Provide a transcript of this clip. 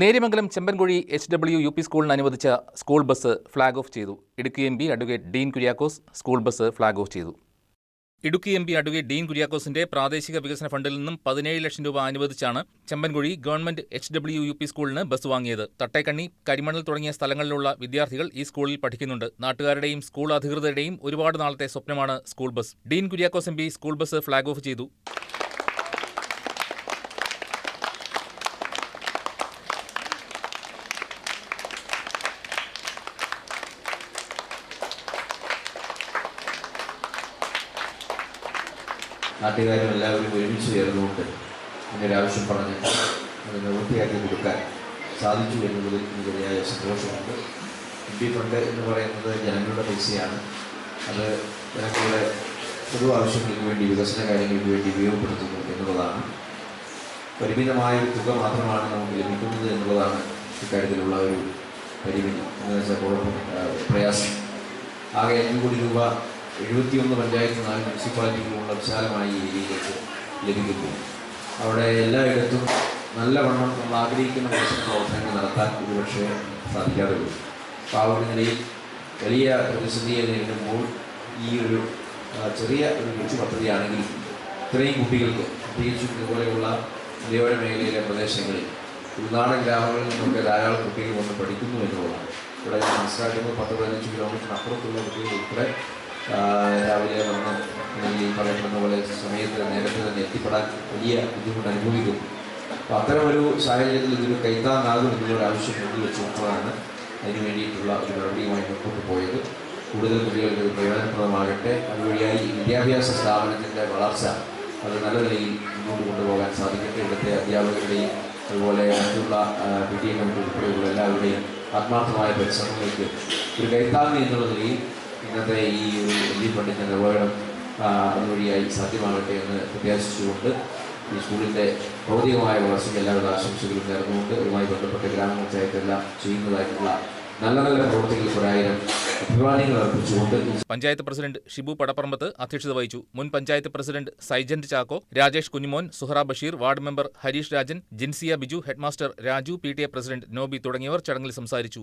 Neriamangalam Chembankuzhi H W U P സ്കൂളിന് അനുവദിച്ച school bus flag off ചെയ്തു. Idukki M P advocate Dean Kuriakose school bus flag off ചെയ്തു. Idukki M P advocate Dean കുര്യാക്കോസിന്റെ പ്രാദേശിക വികസന ഫണ്ടിൽ നിന്നും പതിനേഴ് ലക്ഷം രൂപ അനുവദിച്ചാണ് Chembankuzhi government H W U P സ്കൂളിന് ബസ് വാങ്ങിയത്. തട്ടേക്കണ്ണി കരിമണൽ തുടങ്ങിയ സ്ഥലങ്ങളിലുള്ള വിദ്യാർത്ഥികൾ ഈ സ്കൂളിൽ പഠിക്കുന്നുണ്ട്. നാട്ടുകാരുടെയും സ്കൂൾ അധികൃതരുടെയും ഒരുപാട് നാളത്തെ സ്വപ്നമാണ് school bus. Dean Kuriakose M school bus flag off ചെയ്തു. നാട്ടുകാരും എല്ലാവരും ഒരുമിച്ച് ചേർന്നുകൊണ്ട് എന്റെ ആവശ്യം പറഞ്ഞ് അത് നിവൃത്തിയാക്കി കൊടുക്കാൻ സാധിച്ചു എന്നതിൽ എനിക്ക് വലിയ സന്തോഷമുണ്ട്. എം പി ഫണ്ട് എന്ന് പറയുന്നത് ജനങ്ങളുടെ പൈസയാണ്. അത് ജനങ്ങളുടെ പൊതു ആവശ്യങ്ങൾക്ക് വേണ്ടി വികസന കാര്യങ്ങൾക്ക് വേണ്ടി ഉപയോഗപ്പെടുത്തുന്നു എന്നുള്ളതാണ്. പരിമിതമായ ഒരു തുക മാത്രമാണ് നമുക്ക് ലഭിക്കുന്നത് എന്നുള്ളതാണ് ഇക്കാര്യത്തിലുള്ള ഒരു പരിമിതി. എന്ന് വെച്ചാൽ പ്രയാസം. ആകെ അഞ്ച് കോടി രൂപ എഴുപത്തിയൊന്ന് പഞ്ചായത്ത് നാല് മുനിസിപ്പാലിറ്റികളുള്ള വിശാലമായ ഏരിയയിലേക്ക് ലഭിക്കുന്നു. അവിടെ എല്ലായിടത്തും നല്ലവണ്ണം നമ്മൾ ആഗ്രഹിക്കുന്ന പ്രവർത്തനങ്ങൾ നടത്താൻ ഒരുപക്ഷെ സാധിക്കാതെ വരും അപ്പോൾ ആ ഒരു നിലയിൽ വലിയ പ്രതിസന്ധിയെ നേരിടുമ്പോൾ ഈ ഒരു ചെറിയ ഒരു കൊച്ചു പദ്ധതിയാണെങ്കിൽ ഇത്രയും കുട്ടികൾക്ക് പ്രത്യേകിച്ചും ഇതുപോലെയുള്ള മലയോര മേഖലയിലെ പ്രദേശങ്ങളിൽ ഉൾനാടൻ ഗ്രാമങ്ങളിൽ നിന്നൊക്കെ ധാരാളം കുട്ടികൾ വന്ന് പഠിക്കുന്നു എന്നുള്ളതാണ്. ഇവിടെ മനസ്സിലാക്കുന്നത് പത്ത് പതിനഞ്ച് കിലോമീറ്ററിന് അപ്പുറത്തുള്ള കുട്ടികൾ ഉൾപ്പെടെ രാവിലെ വന്ന് ഈ പറയുന്ന പോലെ സമയത്ത് നേരത്തെ തന്നെ എത്തിപ്പെടാൻ വലിയ ബുദ്ധിമുട്ട് അനുഭവിക്കും അപ്പോൾ അത്തരമൊരു സാഹചര്യത്തിൽ ഇതിന് കൈത്താങ്ങാകും എന്നുള്ളൊരു ആവശ്യം മുന്നിൽ വെച്ചുകൊണ്ടാണ് അതിന് വേണ്ടിയിട്ടുള്ള ഒരു നടപടിയുമായി മുൻപോട്ട് പോയത്. കൂടുതൽ കുട്ടികൾക്ക് പ്രയോജനപ്രദമാകട്ടെ. അതുവഴിയായി വിദ്യാഭ്യാസ സ്ഥാപനത്തിന്റെ വളർച്ച അത് നല്ല നിലയിൽ മുന്നോട്ട് കൊണ്ടുപോകാൻ സാധിക്കട്ടെ. ഇവിടുത്തെ അധ്യാപകരുടെയും അതുപോലെ മറ്റുള്ള പി ടി എ കമ്മിറ്റി ഉൾപ്പെടെയുള്ള എല്ലാവരുടെയും ആത്മാർത്ഥമായ പരിശ്രമങ്ങൾക്ക് ഒരു കൈത്താങ്ങ് എന്നുള്ള നിലയിൽ ഇന്നത്തെ ഈ ഒരു എൽ ഫണ്ടിന്റെ നിർവഹണം അതുവഴിയായി സാധ്യമാകട്ടെ എന്ന് പ്രത്യാശിച്ചുകൊണ്ട് ഈ സ്കൂളിന്റെ ഭൗതികമായ വളർച്ചയ്ക്ക് എല്ലാവിധ ആശംസകളും നേർന്നുകൊണ്ട് ഇതുമായി ബന്ധപ്പെട്ട ഗ്രാമപഞ്ചായത്തെല്ലാം ചെയ്യുന്നതായിട്ടുള്ള നല്ല നല്ല പ്രവർത്തികൾ ഒരായിരം പഞ്ചായത്ത് പ്രസിഡന്റ് ഷിബു പടപ്പറമ്പത്ത് അധ്യക്ഷത വഹിച്ചു. മുൻ panchayat president Saijant Chacko Rajesh Kunjimon Suhara Basheer ward member Harish Rajan Jinsiya Biju headmaster Raju P president Nobi തുടങ്ങിയവർ ചടങ്ങിൽ സംസാരിച്ചു.